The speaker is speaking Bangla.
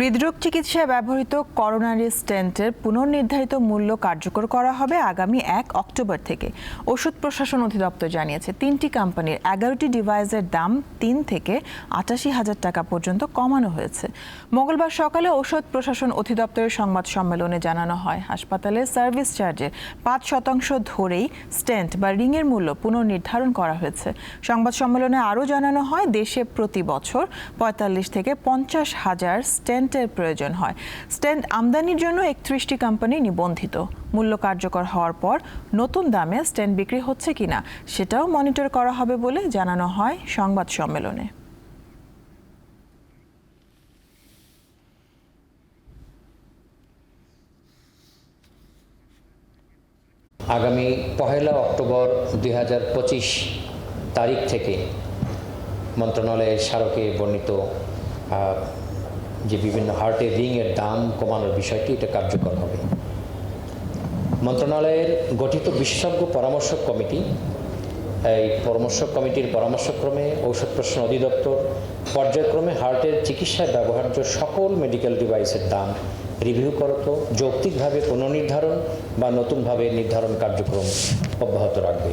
হৃদরোগ চিকিৎসায় ব্যবহৃত করোনারি স্টেন্টের পুনর্নির্ধারিত মূল্য কার্যকর করা হবে আগামী এক অক্টোবর থেকে। ওষুধ প্রশাসন অধিদপ্তর জানিয়েছে, তিনটি কোম্পানির এগারোটি ডিভাইসের দাম তিন থেকে আটাশি হাজার টাকা পর্যন্ত কমানো হয়েছে। মঙ্গলবার সকালে ঔষধ প্রশাসন অধিদপ্তরের সংবাদ সম্মেলনে জানানো হয় হাসপাতালের সার্ভিস চার্জের পাঁচ শতাংশ ধরেই স্টেন্ট বা রিংয়ের মূল্য পুনর্নির্ধারণ করা হয়েছে। সংবাদ সম্মেলনে আরও জানানো হয়, দেশে প্রতি বছর পঁয়তাল্লিশ থেকে পঞ্চাশ হাজার স্টেন্টের প্রয়োজন হয়। স্টেন্ট আমদানির জন্য একত্রিশটি কোম্পানি নিবন্ধিত। মূল্য কার্যকর হওয়ার পর নতুন দামে স্টেন্ট বিক্রি হচ্ছে কিনা সেটাও মনিটর করা হবে বলে জানানো হয় সংবাদ সম্মেলনে। আগামী পহেলা অক্টোবর দুই হাজার পঁচিশ তারিখ থেকে মন্ত্রণালয়ের স্মারকে বর্ণিত যে বিভিন্ন হার্টের রিংয়ের দাম কমানোর বিষয়টি এটা কার্যকর হবে। মন্ত্রণালয়ের গঠিত বিশেষজ্ঞ পরামর্শক কমিটি, এই পরামর্শক কমিটির পরামর্শক্রমে ঔষধ প্রশ্ন অধিদপ্তর, পর্যায়ক্রমে হার্টের চিকিৎসায় ব্যবহার্য সকল মেডিকেল ডিভাইসের দাম রিভিউ করত, যৌক্তিকভাবে পুনর্নির্ধারণ বা নতুনভাবে নির্ধারণ কার্যক্রম অব্যাহত রাখবে।